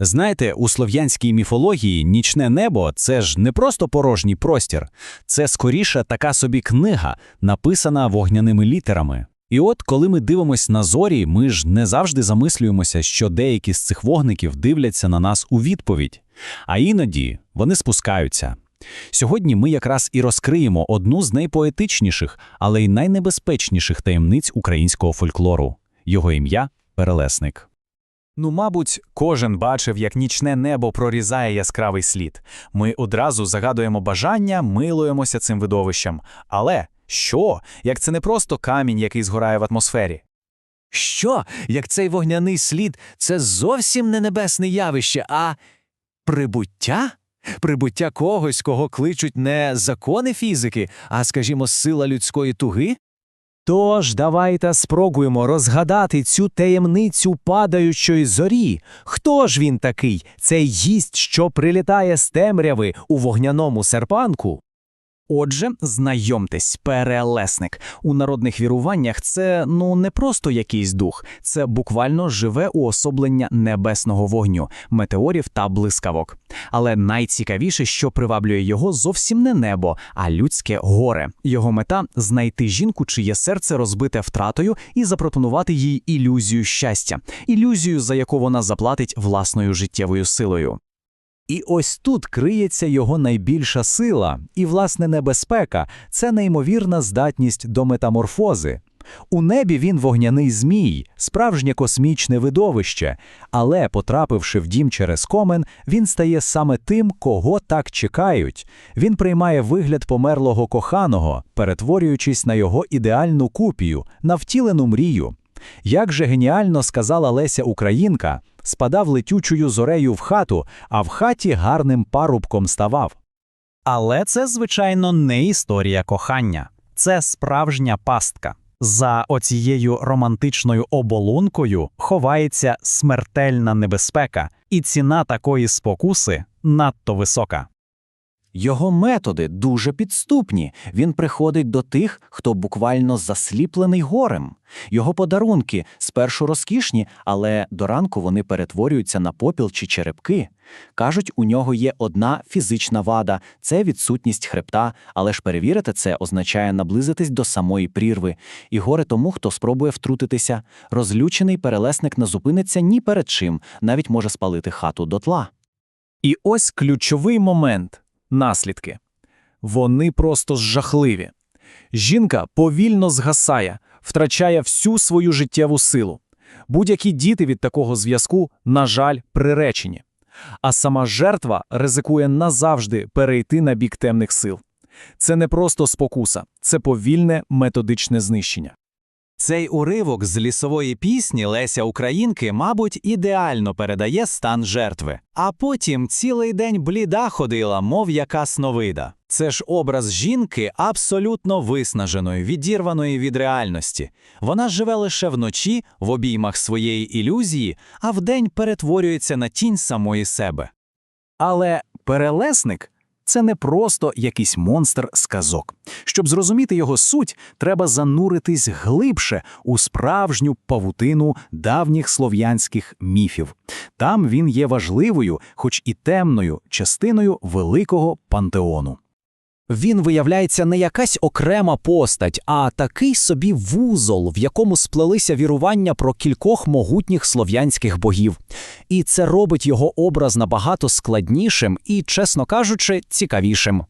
Знаєте, у слов'янській міфології нічне небо це ж не просто порожній простір, це скоріше така собі книга, написана вогняними літерами. І от, коли ми дивимося на зорі, ми ж не завжди замислюємося, що деякі з цих вогників дивляться на нас у відповідь, а іноді вони спускаються. Сьогодні ми якраз і розкриємо одну з найпоетичніших, але й найнебезпечніших таємниць українського фольклору. Його ім'я Перелесник. Ну, мабуть, кожен бачив, як нічне небо прорізає яскравий слід. Ми одразу загадуємо бажання, милуємося цим видовищем. Але що, як це не просто камінь, який згорає в атмосфері? Що, як цей вогняний слід це зовсім не небесне явище, а прибуття? Прибуття когось, кого кличуть не закони фізики, а, скажімо, сила людської туги? Тож давайте спробуємо розгадати цю таємницю падаючої зорі. Хто ж він такий, цей гість, що прилітає з темряви у вогняному серпанку? Отже, знайомтесь, перелесник. У народних віруваннях це ну не просто якийсь дух, це буквально живе уособлення небесного вогню, метеорів та блискавок. Але найцікавіше, що приваблює його, зовсім не небо, а людське горе. Його мета знайти жінку, чиє серце розбите втратою, і запропонувати їй ілюзію щастя, ілюзію, за яку вона заплатить власною життєвою силою. І ось тут криється його найбільша сила і, власне, небезпека це неймовірна здатність до метаморфози. У небі він вогняний змій, справжнє космічне видовище, але, потрапивши в дім через комен, він стає саме тим, кого так чекають. Він приймає вигляд померлого коханого, перетворюючись на його ідеальну купію, на втілену мрію. Як же геніально сказала Леся Українка, спадав летючою зорею в хату, а в хаті гарним парубком ставав. Але це, звичайно, не історія кохання, це справжня пастка. За оцією романтичною оболонкою ховається смертельна небезпека, і ціна такої спокуси надто висока. Його методи дуже підступні. Він приходить до тих, хто буквально засліплений горем. Його подарунки спершу розкішні, але до ранку вони перетворюються на попіл чи черепки. Кажуть, у нього є одна фізична вада це відсутність хребта, але ж перевірити це означає наблизитись до самої прірви. І горе тому, хто спробує втрутитися. Розлючений перелесник не зупиниться ні перед чим, навіть може спалити хату дотла. І ось ключовий момент наслідки. Вони просто жахливі. Жінка повільно згасає, втрачає всю свою життєву силу. Будь-які діти від такого зв'язку, на жаль, приречені. А сама жертва ризикує назавжди перейти на бік темних сил. Це не просто спокуса, це повільне методичне знищення. Цей уривок з лісової пісні Леся Українки, мабуть, ідеально передає стан жертви. А потім цілий день бліда ходила, мов яка сновида. Це ж образ жінки абсолютно виснаженої, відірваної від реальності. Вона живе лише вночі, в обіймах своєї ілюзії, а вдень перетворюється на тінь самої себе. Але перелесник це не просто якийсь монстр з казок. Щоб зрозуміти його суть, треба зануритись глибше у справжню павутину давніх слов'янських міфів. Там він є важливою, хоч і темною, частиною великого пантеону. Він виявляється не якась окрема постать, а такий собі вузол, в якому сплелися вірування про кількох могутніх слов'янських богів. І це робить його образ набагато складнішим і, чесно кажучи, цікавішим.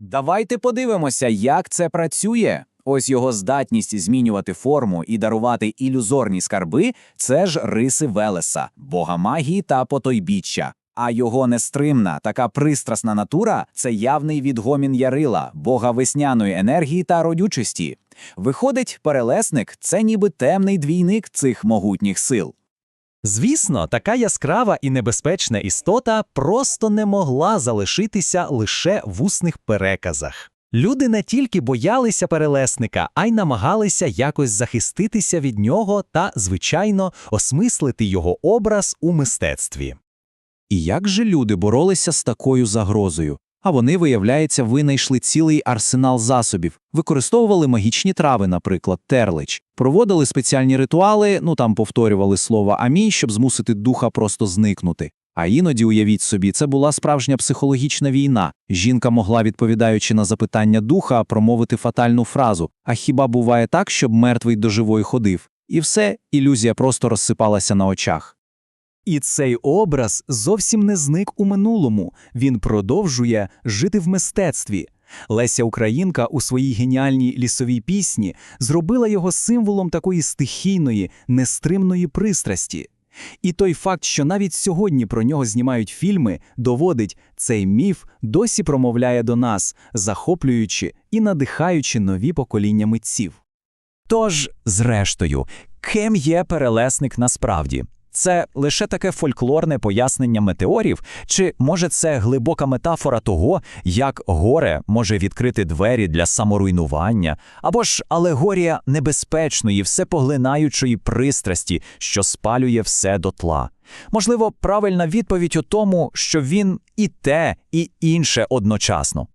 Давайте подивимося, як це працює. Ось його здатність змінювати форму і дарувати ілюзорні скарби це ж риси Велеса, бога магії та потойбіччя. А його нестримна, така пристрасна натура це явний відгомін Ярила, бога весняної енергії та родючості. Виходить, перелесник це ніби темний двійник цих могутніх сил. Звісно, така яскрава і небезпечна істота просто не могла залишитися лише в усних переказах. Люди не тільки боялися перелесника, а й намагалися якось захиститися від нього та, звичайно, осмислити його образ у мистецтві. І як же люди боролися з такою загрозою? А вони, виявляється, винайшли цілий арсенал засобів, використовували магічні трави, наприклад, терлич, проводили спеціальні ритуали, ну там повторювали слово амінь, щоб змусити духа просто зникнути. А іноді, уявіть собі, це була справжня психологічна війна. Жінка могла, відповідаючи на запитання духа, промовити фатальну фразу: А хіба буває так, щоб мертвий до живої ходив? І все, ілюзія просто розсипалася на очах. І цей образ зовсім не зник у минулому, він продовжує жити в мистецтві. Леся Українка у своїй геніальній лісовій пісні зробила його символом такої стихійної, нестримної пристрасті. І той факт, що навіть сьогодні про нього знімають фільми, доводить, цей міф досі промовляє до нас, захоплюючи і надихаючи нові покоління митців. Тож, зрештою, ким є перелесник насправді? Це лише таке фольклорне пояснення метеорів, чи може це глибока метафора того, як горе може відкрити двері для саморуйнування, або ж алегорія небезпечної, всепоглинаючої пристрасті, що спалює все дотла? Можливо, правильна відповідь у тому, що він і те, і інше одночасно.